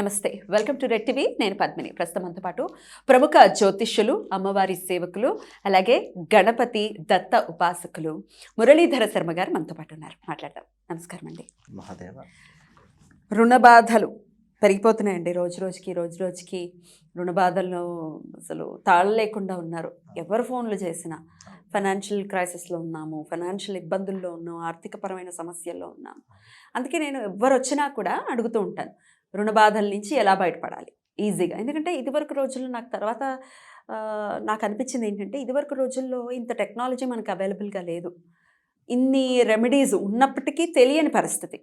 నమస్తే. Welcome to red TV నేను పద్మిని. ప్రస్తుతం మనతో పాటు ప్రముఖ జ్యోతిష్యులు అమ్మవారి సేవకులు అలాగే గణపతి దత్త ఉపాసకులు మురళీధర శర్మ గారు మనతో పాటు ఉన్నారు. మాట్లాడదాం. నమస్కారం అండి. మహాదేవ. రుణ బాధలు పెరిగిపోతున్నాయండి రోజు రోజుకి రోజు రోజుకి. రుణ బాధల్లో అసలు తాళ లేకుండా ఉన్నారు. ఎవరు ఫోన్లు చేసినా. ఫైనాన్షియల్ క్రైసిస్లో ఉన్నాము. ఫైనాన్షియల్ ఇబ్బందుల్లో ఉన్నాము. ఆర్థికపరమైన సమస్యల్లో ఉన్నాము. అందుకే నేను ఎవరు వచ్చినా కూడా అడుగుతూ ఉంటాను. రుణ బాధల నుంచి ఎలా బయటపడాలి? ఈజీగా. ఎందుకంటే ఇదివరకు రోజుల్లో నాకు తర్వాత నాకు అనిపించింది ఏంటంటే ఇదివరకు రోజుల్లో ఇంత టెక్నాలజీ మనకు అవైలబుల్గా లేదు. ఇన్ని రెమెడీస్ ఉన్నప్పటికీ తెలియని పరిస్థితి.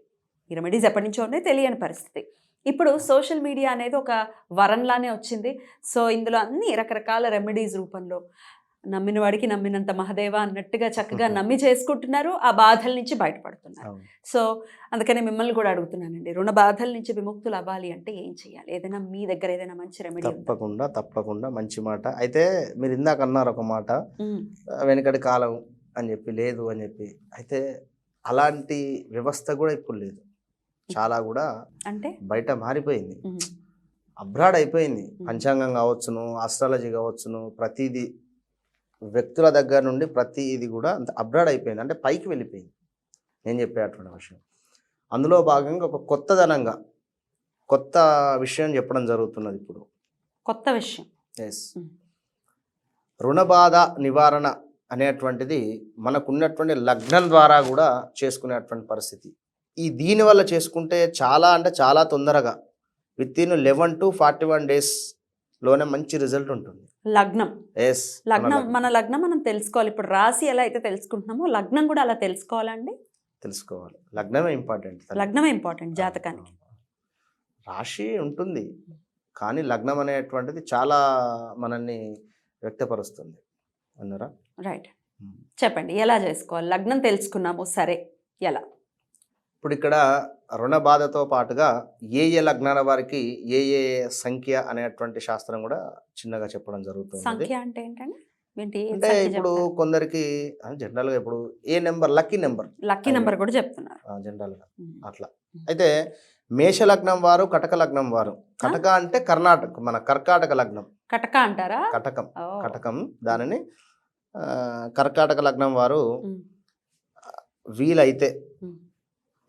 ఈ రెమెడీస్ ఎప్పటి నుంచో ఉన్నాయి తెలియని పరిస్థితి. ఇప్పుడు సోషల్ మీడియా అనేది ఒక వరంలానే వచ్చింది. సో ఇందులో అన్ని రకరకాల రెమెడీస్ రూపంలో నమ్మిన వాడికి నమ్మినంత మహదేవ అన్నట్టుగా చక్కగా నమ్మి చేసుకుంటున్నారు ఆ బాధల నుంచి బయటపడుతున్నారు. సో అందుకని మిమ్మల్ని కూడా అడుగుతున్నానండి రుణ బాధల నుంచి విముక్తులు అవ్వాలి అంటే ఏం చేయాలి? ఏదైనా మీ దగ్గర ఏదైనా మంచి రెమెడీ తప్పకుండా తప్పకుండా మంచి మాట. అయితే మీరు ఇందాక అన్నారు ఒక మాట వెనకటి కాలం అని చెప్పి లేదు అని చెప్పి. అయితే అలాంటి వ్యవస్థ కూడా ఇప్పుడు లేదు. చాలా కూడా అంటే? బయట మారిపోయింది. అబ్రాడ్ అయిపోయింది. పంచాంగం కావచ్చును ఆస్ట్రాలజీ కావచ్చును ప్రతిదీ వ్యక్తుల దగ్గర నుండి ప్రతి ఇది కూడా అంత అబ్రాడ్ అయిపోయింది. అంటే పైకి వెళ్ళిపోయింది. నేను చెప్పేటువంటి విషయం. అందులో భాగంగా ఒక కొత్తదనంగా కొత్త విషయం చెప్పడం జరుగుతున్నది ఇప్పుడు. కొత్త విషయం. ఎస్. రుణబాధ నివారణ అనేటువంటిది మనకున్నటువంటి లగ్నం ద్వారా కూడా చేసుకునేటువంటి పరిస్థితి. ఈ దీని వల్ల చేసుకుంటే చాలా అంటే చాలా తొందరగా within eleven to forty one డేస్లోనే మంచి రిజల్ట్ ఉంటుంది. లగ్నం. ఎస్ లగ్నం మన లగ్నం మనం తెలుసుకోవాలి. ఇప్పుడు రాశి ఎలా అయితే తెలుసుకుంటున్నామో లగ్నం కూడా అలా తెలుసుకోవాలండి. తెలుసుకోవాలి. లగ్నమే ఇంపార్టెంట్ లగ్నమే ఇంపార్టెంట్ జాతకానికి. రాశి ఉంటుంది కానీ లగ్నం అనేటువంటిది చాలా మనల్ని వ్యక్తపరుస్తుంది. అన్నారా రైట్ చెప్పండి ఎలా చేసుకోవాలి? లగ్నం తెలుసుకున్నాము సరే ఎలా? ఇప్పుడు ఇక్కడ రుణ బాధతో పాటుగా ఏ ఏ లగ్నాల వారికి ఏ ఏ సంఖ్య అనేటువంటి శాస్త్రం కూడా చిన్నగా చెప్పడం జరుగుతుంది సంఖ్య అంటే అంటే ఇప్పుడు? కొందరికి జనరల్గా ఇప్పుడు ఏ number? Lucky number. Lucky number కూడా చెప్తున్నారు. జనరల్గా. అట్లా. అయితే మేష లగ్నం వారు కటక లగ్నం వారు. కటక అంటే కర్ణాటక మన కర్కాటక లగ్నం. కటక అంటారా? కటకం. కటకం దానిని కర్కాటక లగ్నం వారు వీలైతే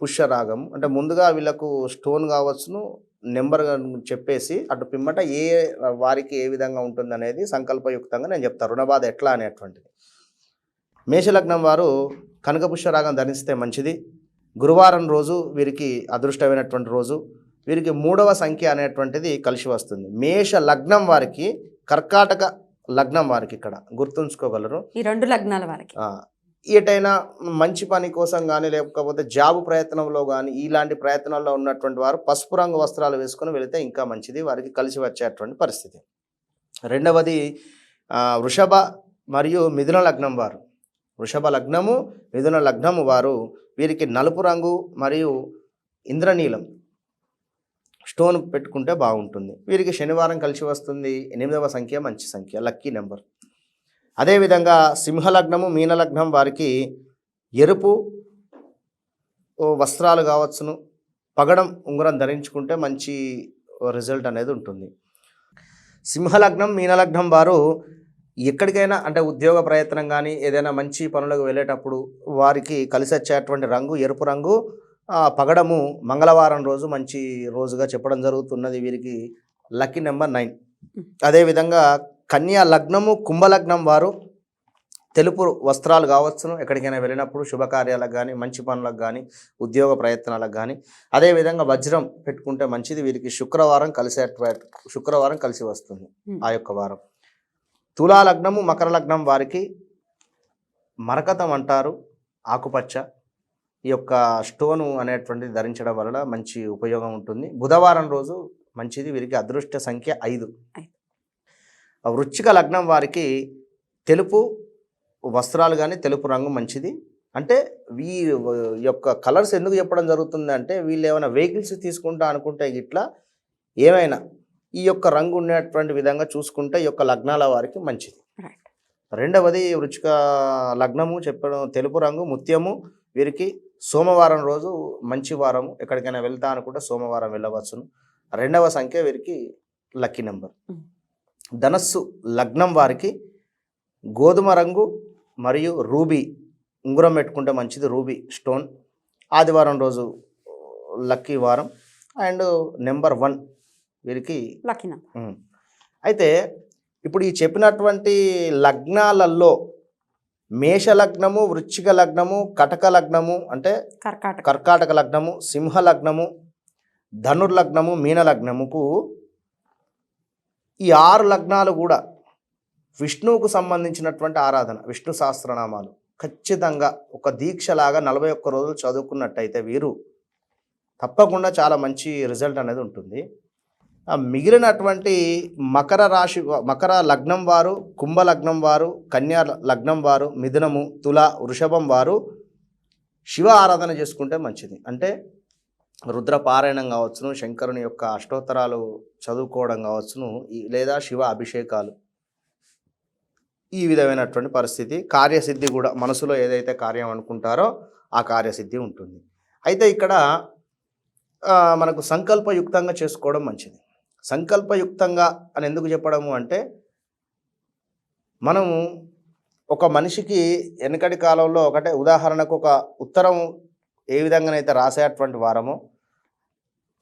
పుష్యరాగం. అంటే ముందుగా వీళ్ళకు స్టోన్ కావచ్చును నెంబర్ చెప్పేసి అటు పిమ్మట ఏ వారికి ఏ విధంగా ఉంటుంది అనేది సంకల్పయుక్తంగా నేను చెప్తాను రుణబాధ ఎట్లా అనేటువంటిది. మేషలగ్నం వారు కనక పుష్యరాగం ధరిస్తే మంచిది. గురువారం రోజు వీరికి అదృష్టమైనటువంటి రోజు. వీరికి మూడవ సంఖ్య అనేటువంటిది కలిసి వస్తుంది. మేష లగ్నం వారికి కర్కాటక లగ్నం వారికి ఇక్కడ గుర్తుంచుకోగలరు. ఈ రెండు లగ్నాల వారికి. ఎటైనా మంచి పని కోసం కానీ లేకపోతే జాబు ప్రయత్నంలో కానీ ఇలాంటి ప్రయత్నాల్లో ఉన్నటువంటి వారు పసుపు రంగు వస్త్రాలు వేసుకొని వెళితే ఇంకా మంచిది. వారికి కలిసి వచ్చేటువంటి పరిస్థితి. రెండవది వృషభ మరియు మిథున లగ్నం వారు. వృషభ లగ్నము మిథున లగ్నము వారు వీరికి నలుపు రంగు మరియు ఇంద్రనీలం స్టోన్ పెట్టుకుంటే బాగుంటుంది. వీరికి శనివారం కలిసి వస్తుంది. ఎనిమిదవ సంఖ్య మంచి సంఖ్య. Lucky number. అదేవిధంగా సింహలగ్నము మీనలగ్నం వారికి ఎరుపు వస్త్రాలు కావచ్చును. పగడం ఉంగరం ధరించుకుంటే మంచి రిజల్ట్ అనేది ఉంటుంది. సింహలగ్నం మీనలగ్నం వారు ఎక్కడికైనా అంటే ఉద్యోగ ప్రయత్నం కానీ ఏదైనా మంచి పనులకు వెళ్ళేటప్పుడు వారికి కలిసి వచ్చేటువంటి రంగు ఎరుపు రంగు పగడము మంగళవారం రోజు మంచి రోజుగా చెప్పడం జరుగుతున్నది వీరికి లక్కీ నెంబర్ నైన్. అదేవిధంగా కన్యా లగ్నము కుంభలగ్నం వారు తెలుపు వస్త్రాలు కావచ్చును. ఎక్కడికైనా వెళ్ళినప్పుడు శుభకార్యాలకు కానీ మంచి పనులకు కానీ ఉద్యోగ ప్రయత్నాలకు కానీ అదేవిధంగా వజ్రం పెట్టుకుంటే మంచిది. వీరికి శుక్రవారం కలిసే శుక్రవారం కలిసి వస్తుంది. ఆ యొక్క వారం. తులా లగ్నము మకర లగ్నం వారికి మరకతం అంటారు. ఆకుపచ్చ ఈ యొక్క స్టోను అనేటువంటిది ధరించడం వలన మంచి ఉపయోగం ఉంటుంది. బుధవారం రోజు మంచిది. వీరికి అదృష్ట సంఖ్య ఐదు. వృశ్చిక లగ్నం వారికి తెలుపు వస్త్రాలు కానీ తెలుపు రంగు మంచిది. అంటే వీ యొక్క కలర్స్ ఎందుకు చెప్పడం జరుగుతుంది అంటే వీళ్ళు ఏమైనా వెహికల్స్ తీసుకుంటా అనుకుంటే ఇట్లా ఏమైనా ఈ యొక్క రంగు ఉన్నటువంటి విధంగా చూసుకుంటే ఈ యొక్క లగ్నాల వారికి మంచిది. రెండవది వృచ్చిక లగ్నము చెప్పడం తెలుపు రంగు ముత్యము వీరికి సోమవారం రోజు మంచి వారము. ఎక్కడికైనా వెళ్తా అనుకుంటే సోమవారం వెళ్ళవచ్చును. రెండవ సంఖ్య వీరికి లక్కీ నెంబర్. మ్. ధనస్సు లగ్నం వారికి గోధుమ రంగు మరియు రూబీ ఉంగరం పెట్టుకుంటే మంచిది రూబీ స్టోన్. ఆదివారం రోజు లక్కీ వారం. అండ్ నెంబర్ వన్ వీరికి లక్కీ. అయితే ఇప్పుడు ఈ చెప్పినటువంటి లగ్నాలలో మేష లగ్నము వృశ్చిక లగ్నము కటక లగ్నము అంటే కర్కాటక. కర్కాటక లగ్నము సింహ లగ్నము ధనుర్లగ్నము మీన లగ్నముకు ఈ ఆరు లగ్నాలు కూడా విష్ణువుకు సంబంధించినటువంటి ఆరాధన విష్ణు సహస్రనామాలు. ఖచ్చితంగా ఒక దీక్షలాగా నలభై ఒక్క రోజులు చదువుకున్నట్టయితే వీరు తప్పకుండా చాలా మంచి రిజల్ట్ అనేది ఉంటుంది. ఆ మిగిలినటువంటి మకర రాశి మకర లగ్నం వారు కుంభ లగ్నం వారు కన్యా లగ్నం వారు మిథునము తుల వృషభం వారు శివ ఆరాధన చేసుకుంటే మంచిది. అంటే రుద్రపారాయణం కావచ్చును శంకరుని యొక్క అష్టోత్తరాలు చదువుకోవడం కావచ్చును ఈ- లేదా శివ అభిషేకాలు. ఈ విధమైనటువంటి పరిస్థితి. కార్యసిద్ధి కూడా మనసులో ఏదైతే కార్యం అనుకుంటారో ఆ కార్యసిద్ధి ఉంటుంది. అయితే ఇక్కడ మనకు సంకల్పయుక్తంగా చేసుకోవడం మంచిది. సంకల్పయుక్తంగా అని ఎందుకు చెప్పడము అంటే మనము ఒక మనిషికి వెనకటి కాలంలో ఒకటే ఉదాహరణకు ఒక ఉత్తరం ఏ విధంగానైతే రాసేటువంటి వారమో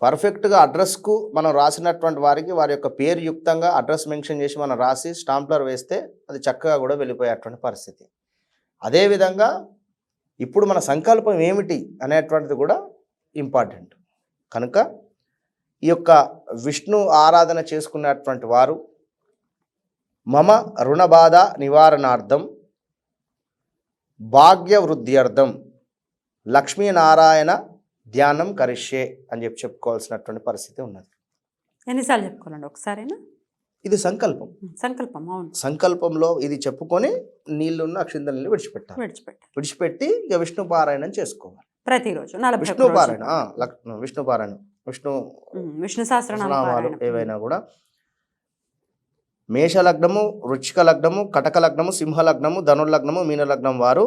పర్ఫెక్ట్గా అడ్రస్కు మనం రాసినటువంటి వారికి వారి యొక్క పేరు యుక్తంగా అడ్రస్ మెన్షన్ చేసి మనం రాసి స్టాంప్లర్ వేస్తే అది చక్కగా కూడా వెళ్ళిపోయేటువంటి పరిస్థితి. అదేవిధంగా ఇప్పుడు మన సంకల్పం ఏమిటి అనేటువంటిది కూడా ఇంపార్టెంట్. కనుక ఈ యొక్క విష్ణు ఆరాధన చేసుకున్నటువంటి వారు మమ రుణబాధ నివారణార్థం భాగ్య వృద్ధ్యర్థం లక్ష్మీనారాయణ ధ్యానం కరిష్యే అని చెప్పి చెప్పుకోవాల్సినటువంటి పరిస్థితి ఉన్నది. ఎన్నిసార్లు చెప్పుకోవాలండి? ఒకసారైనా? ఇది సంకల్పం. సంకల్పం అవును. సంకల్పంలో ఇది చెప్పుకొని నీళ్ళున్న అక్షింతల్ని విడిచిపెట్టాలి. విడిచిపెట్టి విడిచిపెట్టి ఇక విష్ణు పారాయణం చేసుకోవాలి. ప్రతిరోజు విష్ణు. పారాయణ విష్ణు పారాయణం విష్ణు విష్ణు సహస్రనామ నామాలు పారాయణం. ఏవైనా కూడా. మేష లగ్నము వృచ్చిక లగ్నము కటక లగ్నము సింహ లగ్నము ధనుర్లగ్నము మీన లగ్నం వారు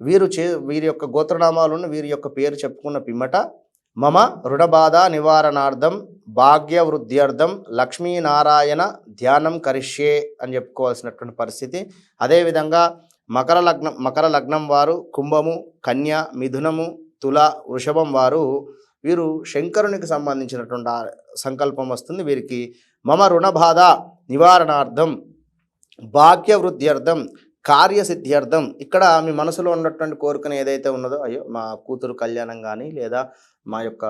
వీరు చే వీరి యొక్క గోత్రనామాలను వీరి యొక్క పేరు చెప్పుకున్న పిమ్మట మమ రుణబాధ నివారణార్థం భాగ్యవృద్ధ్యర్థం లక్ష్మీనారాయణ ధ్యానం కరిష్యే అని చెప్పుకోవాల్సినటువంటి పరిస్థితి. అదేవిధంగా మకర లగ్నం మకర లగ్నం వారు కుంభము కన్య మిథునము తుల వృషభం వారు వీరు శంకరునికి సంబంధించినటువంటి సంకల్పం వస్తుంది వీరికి. మమ రుణబాధ నివారణార్థం భాగ్యవృద్ధ్యర్థం కార్యసిద్ధ్యర్థం. ఇక్కడ మీ మనసులో ఉన్నటువంటి కోరికను ఏదైతే ఉన్నదో అయ్యో మా కూతురు కళ్యాణం కానీ లేదా మా యొక్క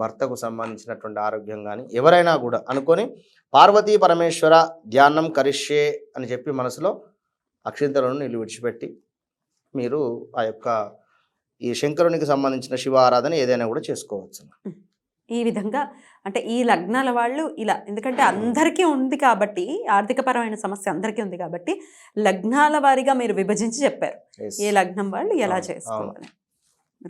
భర్తకు సంబంధించినటువంటి ఆరోగ్యం కానీ ఎవరైనా కూడా అనుకొని పార్వతీ పరమేశ్వర ధ్యానం కరిష్యే అని చెప్పి మనసులో అక్షింతలను నీళ్ళు విడిచిపెట్టి మీరు ఆ యొక్క ఈ శంకరునికి సంబంధించిన శివ ఆరాధన ఏదైనా కూడా చేసుకోవచ్చు ఈ విధంగా అంటే ఈ లగ్నాల వాళ్ళు ఇలా ఎందుకంటే అందరికీ ఉంది కాబట్టి ఆర్థికపరమైన సమస్య అందరికీ ఉంది కాబట్టి లగ్నాల వారీగా మీరు విభజించి చెప్పారు. ఏ లగ్నం వాళ్ళు ఎలా చేసుకోవాలి?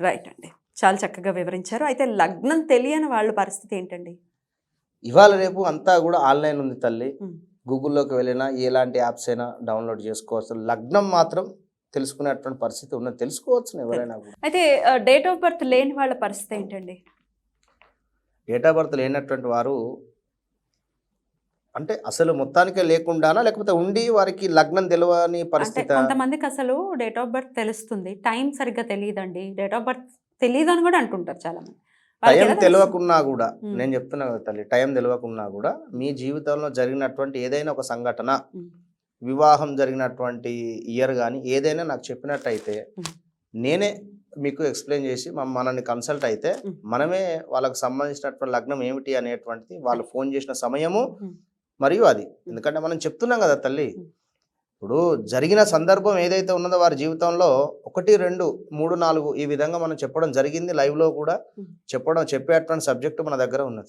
రైట్ అండి. చాలా చక్కగా వివరించారు. అయితే లగ్నం తెలియని వాళ్ళ పరిస్థితి ఏంటండి? ఇవాళ రేపు అంతా కూడా ఆన్లైన్ ఉంది తల్లి. గూగుల్లోకి వెళ్ళినా ఎలాంటి యాప్స్ అయినా డౌన్లోడ్ చేసుకోవచ్చు. లగ్నం మాత్రం తెలుసుకునేటువంటి పరిస్థితి ఉన్నది. తెలుసుకోవచ్చు ఎవరైనా అయితే డేట్ ఆఫ్ బర్త్ లేని వాళ్ళ పరిస్థితి ఏంటండి? డేట్ ఆఫ్ బర్త్ లేనటువంటి వారు అంటే అసలు మొత్తానికే లేకుండానా లేకపోతే ఉండి వారికి లగ్నం తెలియని పరిస్థితి కొంతమందికి అసలు డేట్ ఆఫ్ బర్త్ తెలుస్తుంది టైం సరిగ్గా తెలియదండి డేట్ ఆఫ్ బర్త్ తెలియదు అని కూడా అంటుంటారు చాలా మంది టైం? తెలియకున్నా కూడా. నేను చెప్తున్నా కదా తల్లి టైం తెలియకున్నా కూడా మీ జీవితంలో జరిగినటువంటి ఏదైనా ఒక సంఘటన. వివాహం జరిగినటువంటి ఇయర్ కానీ ఏదైనా నాకు చెప్పినట్టయితే. నేనే మీకు ఎక్స్ప్లెయిన్ చేసి మనల్ని కన్సల్ట్ అయితే. మనమే వాళ్ళకు సంబంధించినటువంటి లగ్నం ఏమిటి అనేటువంటిది వాళ్ళు ఫోన్ చేసిన సమయము. మరియు అది ఎందుకంటే మనం చెప్తున్నాం కదా తల్లి. ఇప్పుడు జరిగిన సందర్భం ఏదైతే ఉన్నదో వారి జీవితంలో ఒకటి రెండు మూడు నాలుగు ఈ విధంగా మనం చెప్పడం జరిగింది live లో కూడా. చెప్పడం చెప్పేటువంటి సబ్జెక్టు మన దగ్గర ఉన్నది